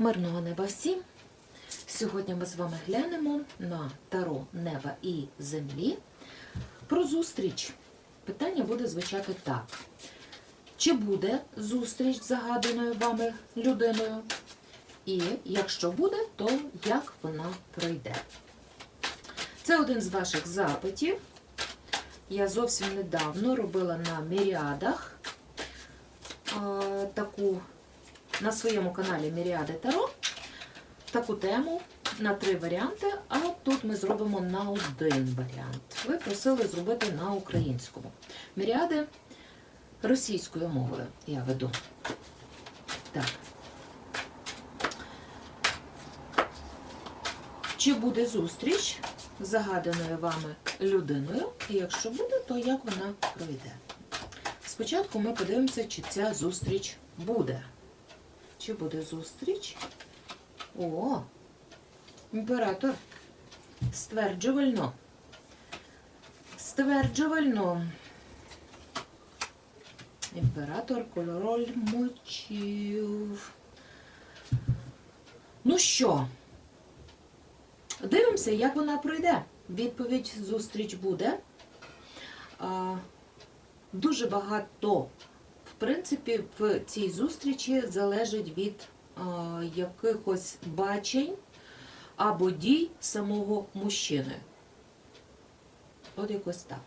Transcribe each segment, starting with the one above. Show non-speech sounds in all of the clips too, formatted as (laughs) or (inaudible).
Мирного неба всім! Сьогодні ми з вами глянемо на таро неба і землі про зустріч. Питання буде звучати так. Чи буде зустріч з загаданою вами людиною? І якщо буде, то як вона пройде? Це один з ваших запитів. Я зовсім недавно робила на міріадах е, таку на своєму каналі Міріади Таро таку тему на три варіанти, а тут ми зробимо на один варіант. Ви просили зробити на українському. Міріади російською мовою я веду. Так. Чи буде зустріч з загаданою вами людиною? І якщо буде, то як вона пройде? Спочатку ми подивимося, чи ця зустріч буде. Чи буде зустріч? О, імператор. Стверджувально. Стверджувально. Імператор король мочів. Ну що? Дивимося, як вона пройде. Відповідь зустріч буде. А, дуже багато, принципі, в цій зустрічі залежить від а, якихось бачень або дій самого мужчини. От якось так.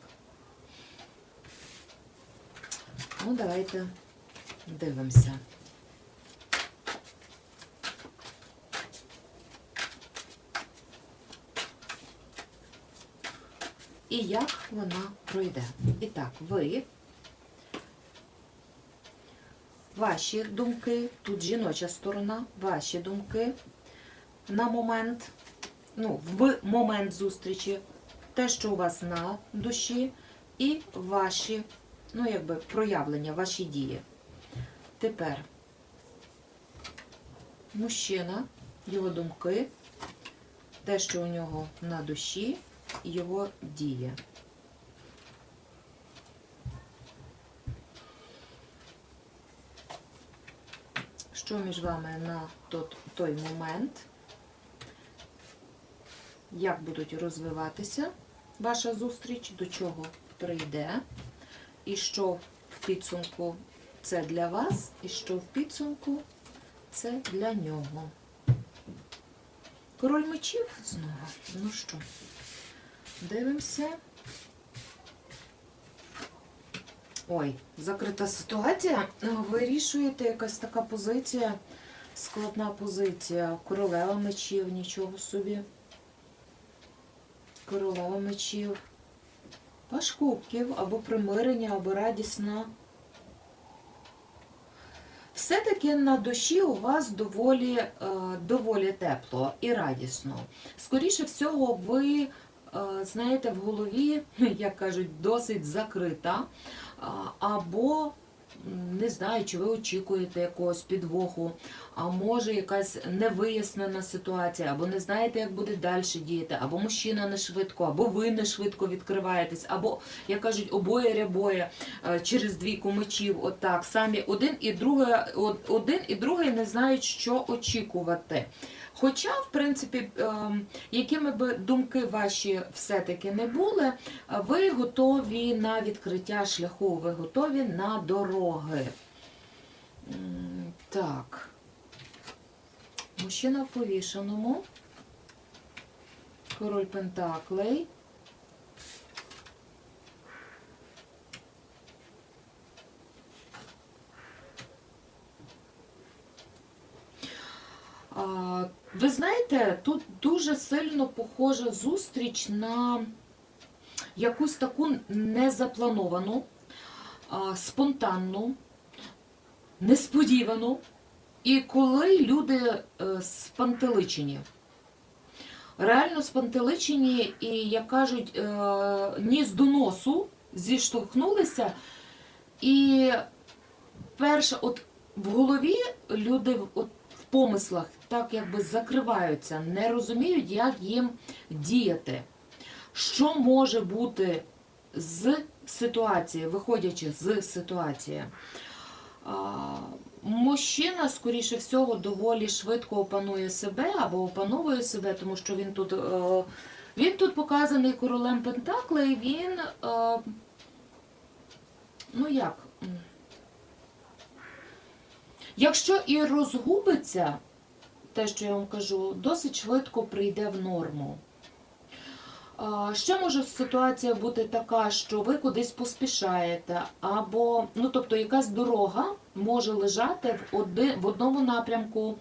Ну, давайте дивимося. І як вона пройде. І так, ви, ваші думки, тут жіноча сторона, ваші думки на момент, ну, в момент зустрічі, те, що у вас на душі, і ваші, ну, якби проявлення, ваші дії. Тепер мужчина, його думки, те, що у нього на душі, його дії. Що між вами на той момент? Як будуть розвиватися ваша зустріч, до чого прийде, і що в підсумку це для вас, і що в підсумку це для нього. Король мечів знову. Ну що? Дивимося. Ой, закрита ситуація. Вирішуєте якась така позиція, складна позиція. Королева мечів, нічого собі. Королева мечів. Паш кубків, або примирення, або радісна. Все-таки на душі у вас доволі, е, доволі тепло і радісно. Скоріше всього, ви е, знаєте, в голові, (laughs) як кажуть, досить закрита, або не знаю, чи ви очікуєте якогось підвоху, а може якась невияснена ситуація, або не знаєте, як буде далі діяти, або мужчина не швидко, або ви не швидко відкриваєтесь, або, як кажуть, обоє рябоє е, через двійку мечів, отак, самі один і другий, один і другий не знають, що очікувати. Хоча, в принципі, ем, якими би думки ваші все-таки не були, ви готові на відкриття шляху, ви готові на дороги. Так. Мужчина в повішеному. Король Пентаклей. Ви знаєте, тут дуже сильно похожа зустріч на якусь таку незаплановану, спонтанну, несподівану. І коли люди е, спантеличені, реально спантеличені, і, як кажуть, е, ніс до носу зіштовхнулися, і перше, от в голові люди от, в помислах так якби закриваються, не розуміють, як їм діяти. Що може бути з ситуації, виходячи з ситуації. Мужчина, скоріше всього, доволі швидко опанує себе або опановує себе, тому що він тут, е, він тут показаний королем Пентаклей, він. Е, ну як? Якщо і розгубиться, те, що я вам кажу, досить швидко прийде в норму. Ще може ситуація бути така, що ви кудись поспішаєте, або ну тобто якась дорога може лежати в один в одному напрямку.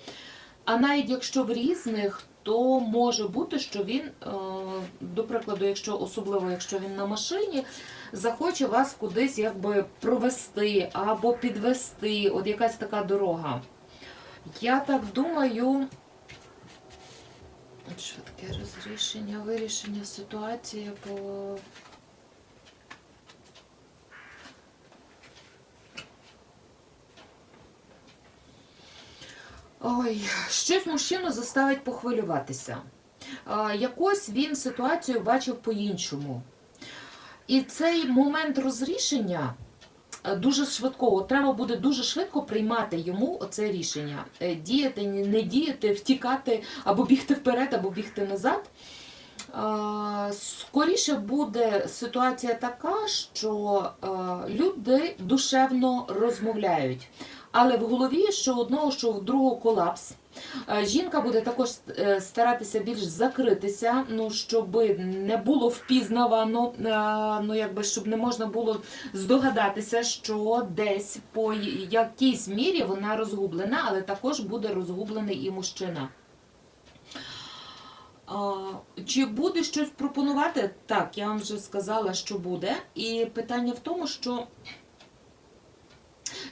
А навіть якщо в різних, то може бути, що він, е, до прикладу, якщо особливо якщо він на машині, захоче вас кудись якби провести або підвести. От якась така дорога. Я так думаю. Швидке розрішення, вирішення ситуації по. Ой, щось мужчину заставить похвилюватися. Якось він ситуацію бачив по-іншому. І цей момент розрішення е, дуже швидкого, треба буде дуже швидко приймати йому оце рішення. Е, Діяти, не діяти, втікати або бігти вперед, або бігти назад. Скоріше буде ситуація така, що е, люди душевно розмовляють. Але в голові що одного, що в другого колапс. Е, Жінка буде також е, старатися більш закритися, ну щоб не було впізнавано, е, ну якби щоб не можна було здогадатися, що десь по якійсь мірі вона розгублена, але також буде розгублений і мужчина. Чи буде щось пропонувати? Так, я вам вже сказала, що буде. І питання в тому, що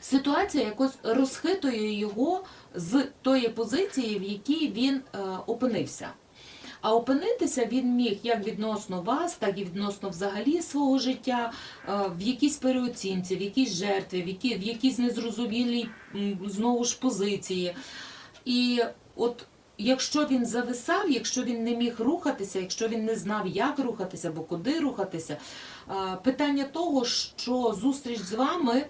ситуація якось розхитує його з тої позиції, в якій він е, опинився. А опинитися він міг як відносно вас, так і відносно взагалі свого життя, е, в якійсь переоцінці, в якійсь жертві, в, які, в якійсь незрозумілій знову ж позиції. І от якщо він зависав, якщо він не міг рухатися, якщо він не знав, як рухатися або куди рухатися, е, питання того, що зустріч з вами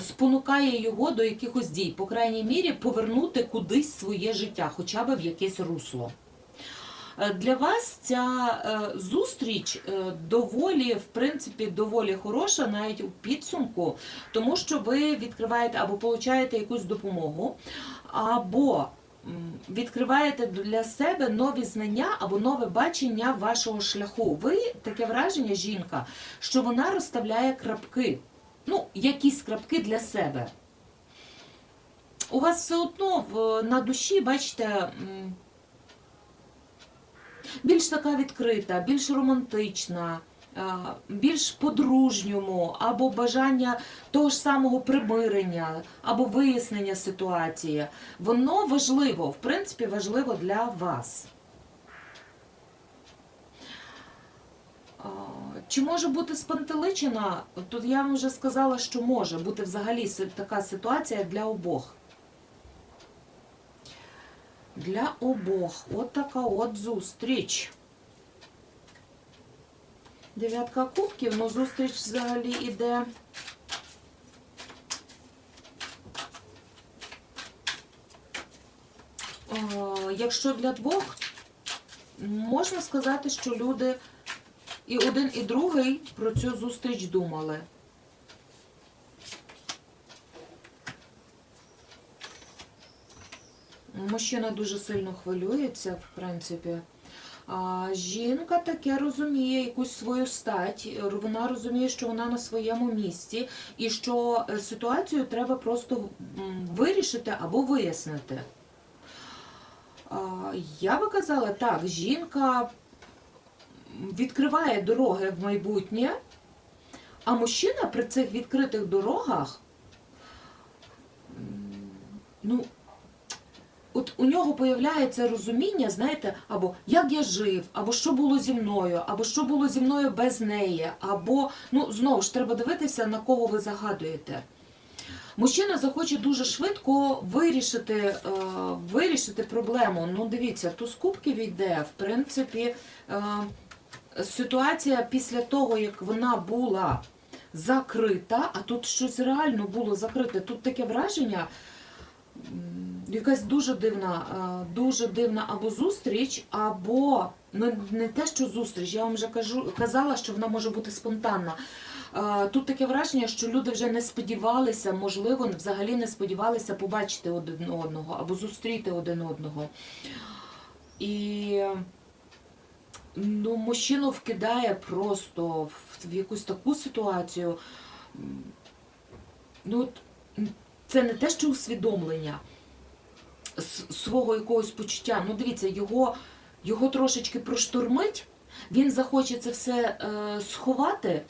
спонукає його до якихось дій, по крайній мірі, повернути кудись своє життя, хоча б в якесь русло. Е, Для вас ця е, зустріч е, доволі, в принципі, доволі хороша, навіть у підсумку, тому що ви відкриваєте або получаєте якусь допомогу, або відкриваєте для себе нові знання або нове бачення вашого шляху. Ви таке враження, жінка, що вона розставляє крапки, ну, якісь крапки для себе. У вас все одно на душі, бачите, більш така відкрита, більш романтична, більш по-дружньому, або бажання того ж самого примирення, або вияснення ситуації. Воно важливо, в принципі, важливо для вас. Чи може бути спантеличена? Тут я вам вже сказала, що може бути взагалі така ситуація для обох. Для обох. От така от зустріч. Дев'ятка кубків, ну зустріч взагалі іде. Е, Якщо для двох, можна сказати, що люди і один, і другий про цю зустріч думали. Мужчина дуже сильно хвилюється, в принципі. А жінка таке розуміє якусь свою стать, вона розуміє, що вона на своєму місці, і що е, ситуацію треба просто вирішити або вияснити. Я би казала так, жінка відкриває дороги в майбутнє, а мужчина при цих відкритих дорогах, ну, от у нього появляється розуміння, знаєте, або як я жив, або що було зі мною, або що було зі мною без неї, або, ну, знову ж треба дивитися, на кого ви загадуєте. Мужчина захоче дуже швидко вирішити, е, вирішити проблему. Ну, дивіться, туз кубків йде, в принципі, е, ситуація після того, як вона була закрита, а тут щось реально було закрите. Тут таке враження, якась дуже дивна, е, дуже дивна або зустріч, або ну, не те, що зустріч, я вам вже кажу, казала, що вона може бути спонтанна. Е, Тут таке враження, що люди вже не сподівалися, можливо, взагалі не сподівалися побачити один одного або зустріти один одного. І ну, мужчину вкидає просто в, якусь таку ситуацію. Ну, це не те, що усвідомлення свого якогось почуття. Ну, дивіться, його, його трошечки проштурмить. Він захоче це все е, сховати, е,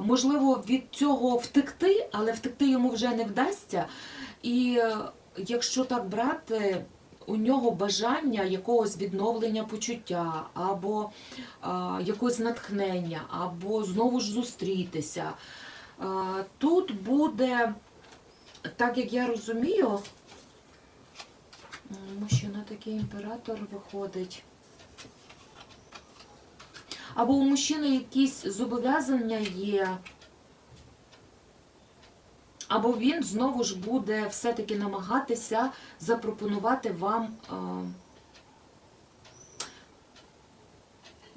можливо, від цього втекти, але втекти йому вже не вдасться. І е, якщо так брати, у нього бажання якогось відновлення почуття, або е, якогось натхнення, або знову ж зустрітися. Е, тут буде, так як я розумію, мужчина такий імператор виходить. Або у мужчини якісь зобов'язання є, або він знову ж буде все-таки намагатися запропонувати вам. е,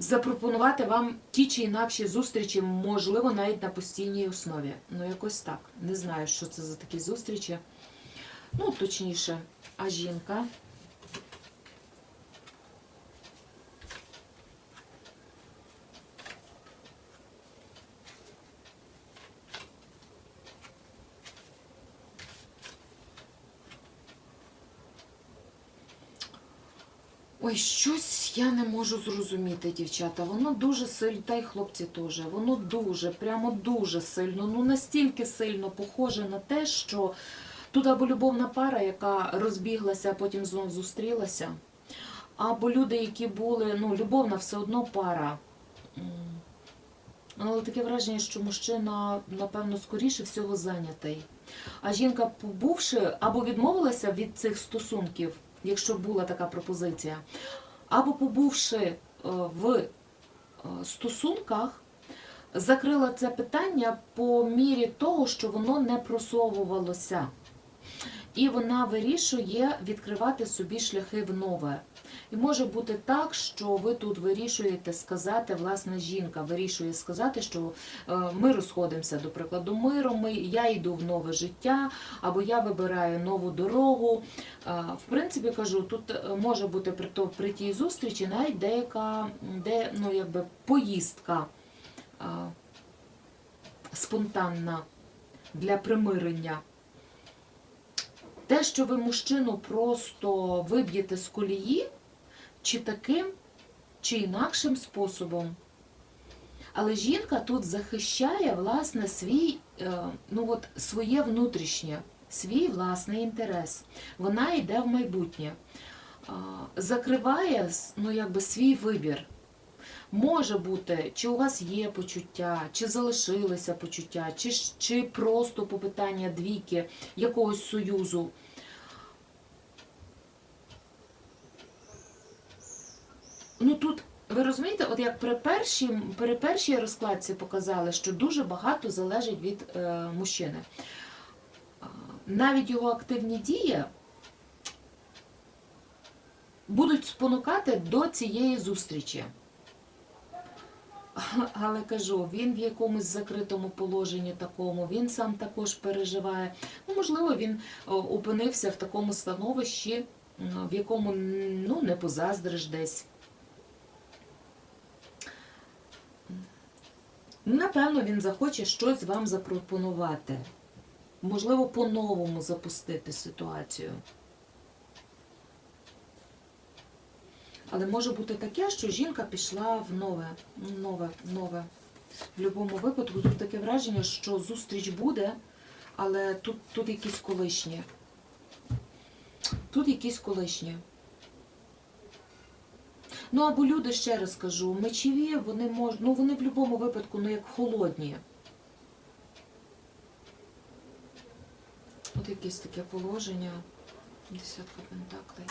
Запропонувати вам ті чи інакші зустрічі, можливо, навіть на постійній основі. Ну, якось так. Не знаю, що це за такі зустрічі. Ну, точніше, а жінка. Ой, щось я не можу зрозуміти, дівчата. Воно дуже сильно, та й хлопці теж. Воно дуже, прямо дуже сильно, ну настільки сильно похоже на те, що тут або любовна пара, яка розбіглася, а потім знову зустрілася, або люди, які були, ну, любовна все одно пара. Але таке враження, що мужчина, напевно, скоріше всього зайнятий. А жінка, побувши, або відмовилася від цих стосунків, якщо була така пропозиція, або побувши е, в е, стосунках, закрила це питання по мірі того, що воно не просовувалося. І вона вирішує відкривати собі шляхи в нове. І може бути так, що ви тут вирішуєте сказати, власне, жінка вирішує сказати, що е, ми розходимося, до прикладу, миром, ми, я йду в нове життя, або я вибираю нову дорогу. Е, В принципі, кажу, тут е, може бути при, то, при тій зустрічі навіть деяка де, ну, якби поїздка спонтанна для примирення. Те, що ви мужчину просто виб'єте з колії, чи таким, чи інакшим способом. Але жінка тут захищає власне свій, е, ну от, своє внутрішнє, свій власний інтерес. Вона йде в майбутнє, закриває ну, якби, свій вибір. Може бути, чи у вас є почуття, чи залишилися почуття, чи, чи просто по питання двійки якогось союзу. Ну тут, ви розумієте, от як при першій, при першій розкладці показали, що дуже багато залежить від е, мужчини. Навіть його активні дії будуть спонукати до цієї зустрічі. Але кажу, він в якомусь закритому положенні такому, він сам також переживає. Ну, можливо, він опинився в такому становищі, в якому ну, не позаздриш десь. Напевно, він захоче щось вам запропонувати. Можливо, по-новому запустити ситуацію. Але може бути таке, що жінка пішла в нове, нове, нове. В будь-якому випадку тут таке враження, що зустріч буде, але тут, тут якісь колишні. Тут якісь колишні. Ну або люди, ще раз кажу, мечові, вони можуть, ну вони в будь-якому випадку, ну як холодні. От якесь таке положення. Десятка пентаклей.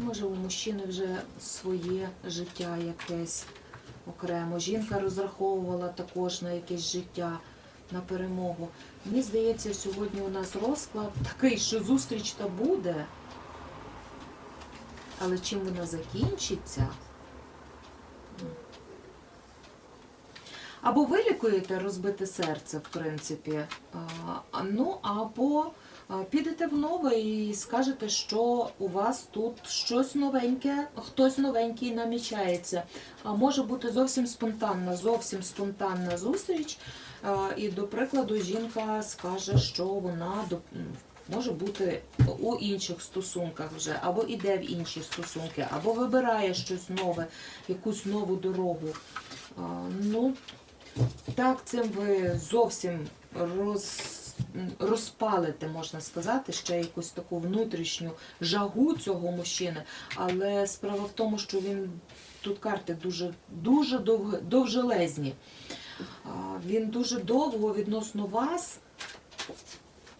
Може, у мужчини вже своє життя якесь окремо. Жінка розраховувала також на якесь життя. на перемогу. Мені здається, сьогодні у нас розклад такий, що зустріч та буде. Але чим вона закінчиться? Або ви лікуєте розбите серце, в принципі, ну або підете в нове і скажете, що у вас тут щось новеньке, хтось новенький намічається. Може бути зовсім спонтанна, зовсім спонтанна зустріч. І, до прикладу, жінка скаже, що вона може бути у інших стосунках вже, або іде в інші стосунки, або вибирає щось нове, якусь нову дорогу. Ну, так, цим ви зовсім роз, м, розпалите, можна сказати, ще якусь таку внутрішню жагу цього мужчини. Але справа в тому, що він тут карти дуже, дуже довг, довжелезні. Він дуже довго відносно вас,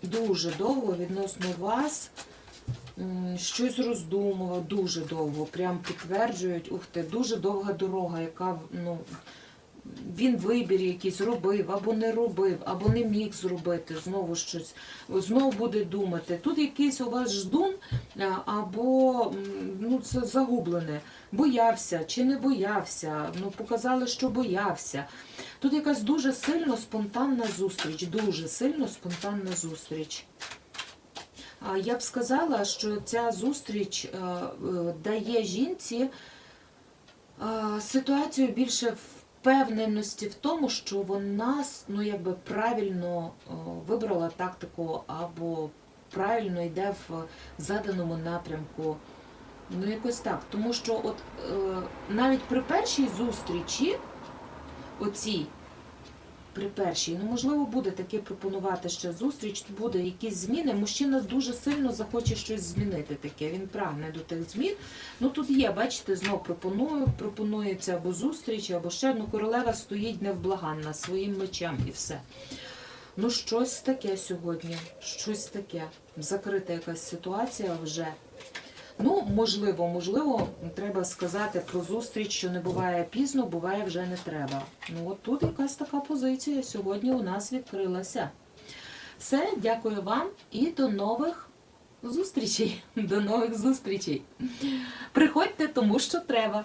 дуже довго відносно вас. Щось роздумував дуже довго, прям підтверджують, ух ти, дуже довга дорога, яка ну, він вибір якийсь робив, або не робив, або не міг зробити, знову щось, знову буде думати. Тут якийсь у вас ждун, або ну, це загублене. Боявся чи не боявся, ну показали, що боявся. Тут якась дуже сильно спонтанна зустріч, дуже сильно спонтанна зустріч. Я б сказала, що ця зустріч е, е, дає жінці е, ситуацію більше впевненості в тому, що вона ну, якби правильно е, вибрала тактику або правильно йде в заданому напрямку. Ну, якось так. Тому що от е, навіть при першій зустрічі, оцій, при першій, ну можливо, буде таке пропонувати ще зустріч, буде якісь зміни. Мужчина дуже сильно захоче щось змінити таке. Він прагне до тих змін. Ну тут є, бачите, знов пропоную, пропонується або зустріч, або ще ну королева стоїть невблаганна своїм мечем і все. Ну, щось таке сьогодні, щось таке. Закрита якась ситуація вже. Ну, можливо, можливо, треба сказати про зустріч, що не буває пізно, буває вже не треба. Ну, от тут якась така позиція сьогодні у нас відкрилася. Все, дякую вам і до нових зустрічей. (laughs) До нових зустрічей. Приходьте, тому що треба.